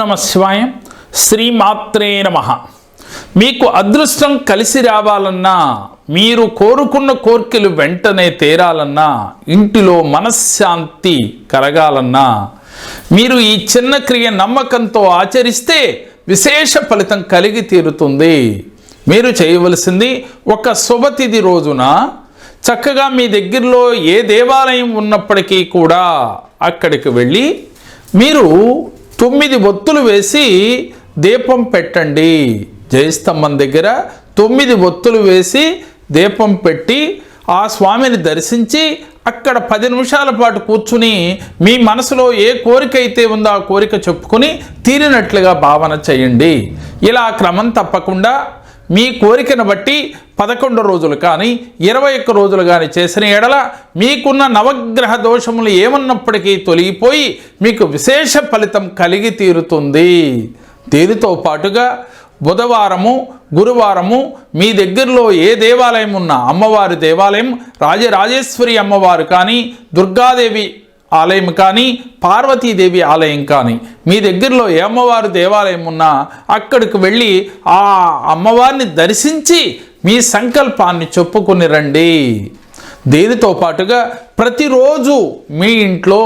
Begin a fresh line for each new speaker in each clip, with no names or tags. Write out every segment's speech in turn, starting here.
నమ శివాయ. శ్రీమాత్రే నమ. మీకు అదృష్టం కలిసి రావాలన్నా మీరు కోరుకున్న కోర్కెలు వెంటనే తీరాలన్నా ఇంటిలో మనశ్శాంతి కలగాలన్నా మీరు ఈ చిన్న క్రియ నమ్మకంతో ఆచరిస్తే విశేష ఫలితం కలిగి తీరుతుంది. మీరు చేయవలసింది ఒక శుభతిథి రోజున చక్కగా మీ దగ్గరలో ఏ దేవాలయం ఉన్నప్పటికీ కూడా అక్కడికి వెళ్ళి మీరు తొమ్మిది ఒత్తులు వేసి దీపం పెట్టండి. జయస్తంభం దగ్గర తొమ్మిది ఒత్తులు వేసి దీపం పెట్టి ఆ స్వామిని దర్శించి అక్కడ పది నిమిషాల పాటు కూర్చుని మీ మనసులో ఏ కోరిక అయితే ఉందో ఆ కోరిక చెప్పుకొని తీరినట్లుగా భావన చేయండి. ఇలా క్రమం తప్పకుండా మీ కోరికను బట్టి పదకొండు రోజులు కానీ ఇరవై ఒక్క రోజులు కానీ చేసిన ఎడల మీకున్న నవగ్రహ దోషములు ఏమన్నప్పటికీ తొలగిపోయి మీకు విశేష ఫలితం కలిగి తీరుతుంది. దీనితో పాటుగా బుధవారము గురువారము మీ దగ్గరలో ఏ దేవాలయం ఉన్నా అమ్మవారి దేవాలయం రాజరాజేశ్వరి అమ్మవారు కానీ దుర్గాదేవి ఆలయం కానీ పార్వతీదేవి ఆలయం కానీ. మీ దగ్గరలో ఏ అమ్మవారి దేవాలయం ఉన్నా అక్కడికి వెళ్ళి ఆ అమ్మవారిని దర్శించి మీ సంకల్పాన్ని చెప్పుకుని రండి. దీనితో పాటుగా ప్రతిరోజు మీ ఇంట్లో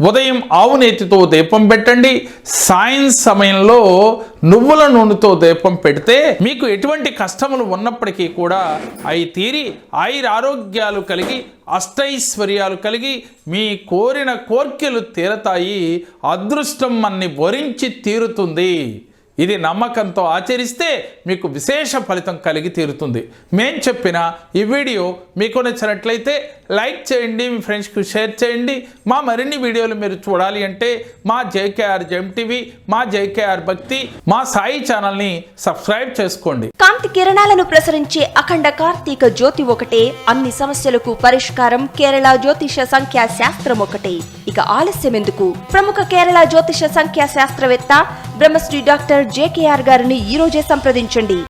ఉదయం ఆవు నేతితో దీపం పెట్టండి సాయం సమయంలో నువ్వుల నూనెతో దీపం పెడితే మీకు ఎటువంటి కష్టములు ఉన్నప్పటికీ కూడా అవి తీరి ఆయుర ఆరోగ్యాలు కలిగి అష్టైశ్వర్యాలు కలిగి మీ కోరిన కోర్కెలు తీరతాయి అదృష్టం మన్ని వరించి తీరుతుంది. ఇది నమ్మకంతో ఆచరిస్తే మీకు విశేష ఫలితం కలిగి తీరుతుంది. మేం చెప్పిన ఈ వీడియో మీకు నచ్చినట్లయితే లైక్ చేయండి మీ ఫ్రెండ్స్కి షేర్ చేయండి. మా మరిన్ని వీడియోలు మీరు చూడాలి అంటే మా జేకేఆర్ జెమ్ టీవీ మా జేకేఆర్ భక్తి మా సాయి ఛానల్ని సబ్స్క్రైబ్ చేసుకోండి.
కాంతి కిరణాలను ప్రసరించే అఖండ కార్తీక జ్యోతి ఒకటే. అన్ని సమస్యలకు పరిష్కారం కేరళ జ్యోతిష సంఖ్యా శాస్త్రం ఒకటే. ఇక ఆలస్యం ఎందుకు? ప్రముఖ కేరళ జ్యోతిష సంఖ్యా శాస్త్రవేత్త బ్రహ్మశ్రీ డాక్టర్ జేకేఆర్ గారిని ఈ రోజే సంప్రదించండి.